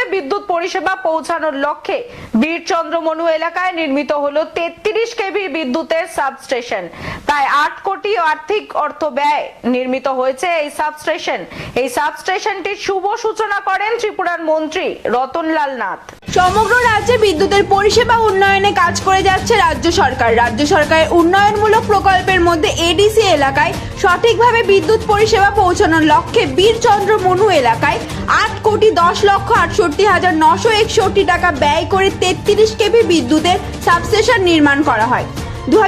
সঠিকভাবে বিদ্যুৎ পরিষেবা পৌঁছানোর লক্ষ্যে বীরচন্দ্র মনু এলাকায় নির্মিত হলো তেত্রিশ কেভি বিদ্যুতের সাবস্টেশন। প্রায় আট কোটি আর্থিক অর্থ ব্যয় নির্মিত হয়েছে এই সাবস্টেশন। এই সাবস্টেশনটির শুভ সূচনা করেন ত্রিপুরার মন্ত্রী রতনলাল নাথ। সমগ্র রাজ্যে বিদ্যুতের পরিষেবা উন্নয়নে কাজ করে যাচ্ছে রাজ্য সরকার। রাজ্য সরকারের উন্নয়নমূলক প্রকল্পের মধ্যে এডিসি এলাকায় সঠিকভাবে বিদ্যুৎ পরিষেবা পৌঁছানোর লক্ষ্যে বীরচন্দ্র মনু এলাকায় আট কোটি দশ লক্ষ আটষট্টি হাজার নশো একষট্টি টাকা ব্যয় করে তেত্রিশ কেভি বিদ্যুতের সাবস্টেশন নির্মাণ করা হয়। দু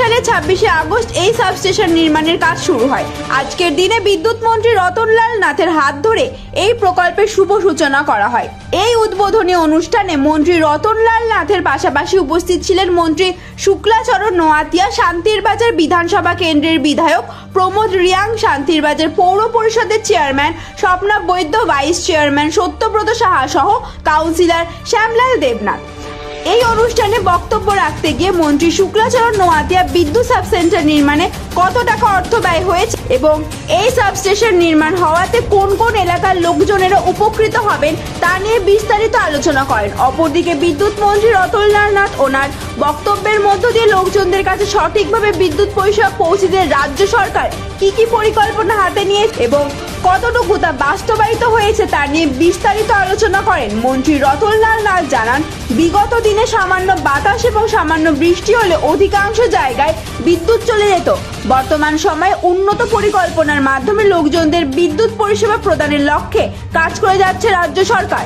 সালে ছাব্বিশে আগস্ট এই সাবস্টেশন নির্মাণের কাজ শুরু হয়। আজকের দিনে বিদ্যুৎ মন্ত্রী রতনলাল নাথের হাত ধরে এই প্রকল্পের শুভ সূচনা করা হয়। এই উদ্বোধনী অনুষ্ঠানে মন্ত্রী রতনলাল নাথের পাশাপাশি উপস্থিত ছিলেন মন্ত্রী শুক্লাচরণ নোয়াতিয়া শান্তিরবাজার বিধানসভা কেন্দ্রের বিধায়ক প্রমোদ রিয়াং শান্তিরবাজার পৌর পরিষদের chairman Swapna Baidya, vice chairman Satyabrata Saha সহ কাউন্সিলর শ্যামলাল দেবনাথ। এই অনুষ্ঠানে বক্তব্য রাখতে গিয়ে মন্ত্রী শুক্লাচরণ নোয়াতিয়া বিদ্যুৎ সাবসেন্টার নির্মাণে কত টাকা অর্থ ব্যয় হয়েছে এবং এই সাবস্টেশন নির্মাণ হওয়াতে কোন কোন এলাকার লোকজনেরা উপকৃত হবেন তা নিয়ে বিস্তারিত আলোচনা করেন। অপরদিকে বিদ্যুৎ মন্ত্রী রতনলাল নাথ ওনার বক্তব্যের মধ্য দিয়ে লোকজনদের কাছে সঠিকভাবে বিদ্যুৎ পরিষেবা পৌঁছে দিয়ে রাজ্য সরকার কি কি পরিকল্পনা হাতে নিয়ে এবং কতটুকু তা বাস্তবায়িত হয়েছে তা নিয়ে বিস্তারিত আলোচনা করেন মন্ত্রী রতনলাল নাথ জানান বিগত দিনে সামান্য বাতাস এবং সামান্য বৃষ্টি হলে অধিকাংশ জায়গায় বিদ্যুৎ চলে যেত বর্তমান সময়ে উন্নত পরিকল্পনার মাধ্যমে লোকজনদের বিদ্যুৎ পরিষেবা প্রদানের লক্ষ্যে কাজ করে যাচ্ছে রাজ্য সরকার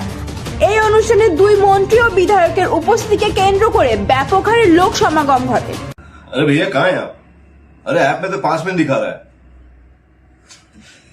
এই অনুষ্ঠানে দুই মন্ত্রী ও বিধায়কের উপস্থিতিকে কেন্দ্র করে ব্যাপক হারে লোক সমাগম ঘটে अरे भैया कहाँ हैं आप अरे ऐप में तो पांच मिनट दिखा रहा है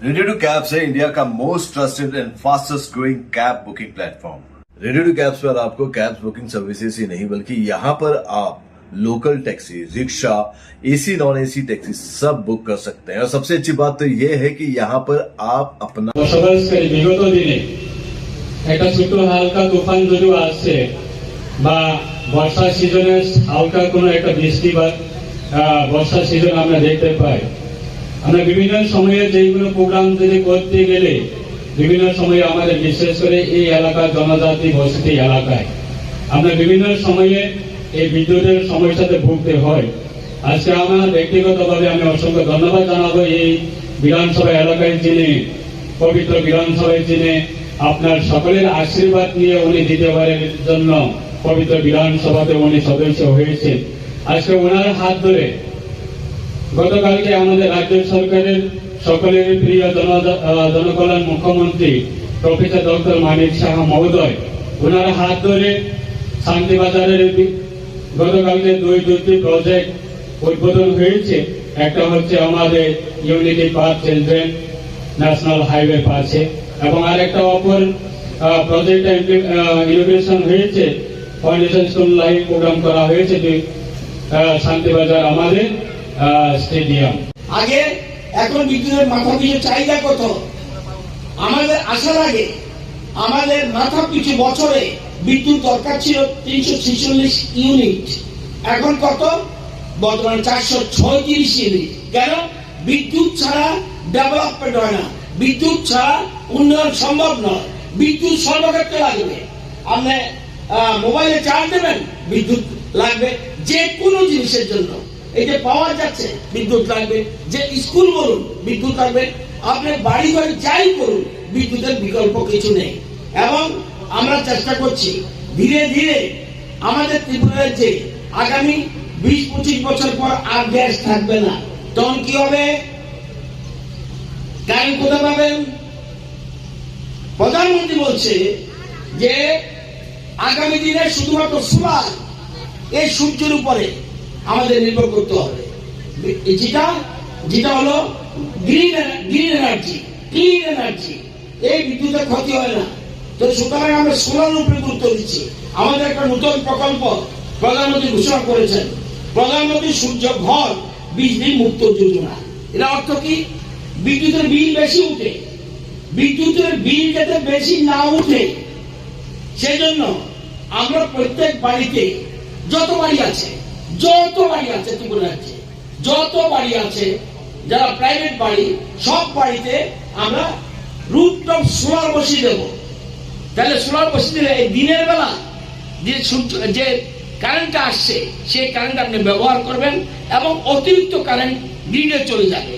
रेडी टू कैब से इंडिया का most trusted and fastest growing cab booking platform ready to cabs पर आपको कैब बुकिंग सर्विसेज ही नहीं बल्कि यहाँ पर आप local taxi rickshaw AC non AC taxi सब बुक कर सकते हैं और सबसे अच्छी बात तो ये है कि यहाँ पर आप अपना বসবাসকারী বিগত দিনে একটা ছোট হালকা তুফান যদিও আসছে বা বর্ষা সিজনে হালকা কোনো একটা বৃষ্টি বা আহ, বর্ষা সিজন আমরা দেখতে পাই আমরা বিভিন্ন সময়ে যেগুলো প্রোগ্রাম যদি করতে গেলে, বিভিন্ন সময়ে আমাদের বিশেষ করে এই এলাকার জনজাতি বসতি এলাকায়, আমরা বিভিন্ন সময়ে এই বিদ্যুতের সমস্যাতে ভুগতে হয়। আজকে আমার ব্যক্তিগতভাবে আমি অসংখ্য ধন্যবাদ জানাব এই বিধানসভা এলাকায় যিনি, পবিত্র বিধানসভায় যিনি আপনার সকলের আশীর্বাদ নিয়ে উনি দ্বিতীয়বারের জন্য পবিত্র বিধানসভাতে উনি সদস্য হয়েছেন। আজকে ওনার হাত ধরে গতকালকে আমাদের রাজ্য সরকারের সকলের প্রিয় জন- জনকল্যাণ মুখ্যমন্ত্রী প্রফেসর ডক্টর মানিক সাহা মহোদয়, ওনার হাত ধরে শান্তিবাজারের গতকালকে দুই দুটি প্রজেক্ট উদ্বোধন হয়েছে। একটা হচ্ছে আমাদের unity park children national highway পাশে, এবং আরেকটা অপর প্রজেক্ট ইনোভেশন হয়েছে। ফাউন্ডেশন স্কুল লাইভ প্রোগ্রাম করা হয়েছে শান্তিবাজার আমাদের। স্টেডিয়াম আগে এখন বিদ্যুতের মাথা পিছু চাহিদা কত? আমাদের আসার আগে আমাদের মাথা পিছু বছরে বিদ্যুৎ দরকার ছিল তিনশো ছেচল্লিশ ইউনিট। এখন কত? বর্তমানে চারশো ছয়ত্রিশ ইউনিট। কেন? বিদ্যুৎ ছাড়া ডেভেলপমেন্ট হয় না। বিদ্যুৎ ছাড়া উন্নয়ন সম্ভব নয়। বিদ্যুৎ সর্বক্ষেত্রে লাগবে। আপনি মোবাইলে চার্জ দেবেন, বিদ্যুৎ লাগবে যে কোনো জিনিসের জন্য। এই যে পাওয়া যাচ্ছে, বিদ্যুৎ লাগবে। যে স্কুল বলুন, বিদ্যুৎ লাগবে। আপনি বাড়ি বাড়ি যাই করুন, বিদ্যুতের বিকল্প কিছু নেই। এবং আমরা চেষ্টা করছি, ধীরে ধীরে আমাদের ত্রিপুরার যে আগামী বিশ, পঁচিশ বছর পর আর গ্যাস থাকবে না। তখন কি হবে? কারেন্ট কোথায় পাবেন? প্রধানমন্ত্রী বলছে যে, আগামী দিনে শুধুমাত্র সোলার এই সূর্যের উপরে। আমাদের নির্ভর করতে হবে। যেটা যেটা হলো green green energy clean energy এই বিদ্যুতের ক্ষতি হয় না। তো সুতরাং আমরা সোলার উপরে গুরুত্ব দিচ্ছি। আমাদের একটা নতুন প্রকল্প প্রধানমন্ত্রী ঘোষণা করেছেন। প্রধানমন্ত্রী সূর্য ঘর বিজলি মুক্ত যোজনা। এর অর্থ কি? বিদ্যুতের বিল বেশি উঠে। বিদ্যুতের বিল যাতে বেশি না উঠে সেই জন্য আমরা প্রত্যেক বাড়িতে, যত বাড়ি আছে যত বাড়ি আছে ত্রিপুরা রাজ্যে, যত বাড়ি আছে, যারা প্রাইভেট বাড়ি, সব বাড়িতে আমরা রুটটপ সোলার বসিয়ে দেব। তাহলে সোলার বসিয়ে দিলে এই দিনের বেলা যে সূর্য, যে কারেন্টটা আসছে, সেই কারেন্ট আপনি ব্যবহার করবেন এবং অতিরিক্ত কারেন্ট গ্রিডে চলে যাবে।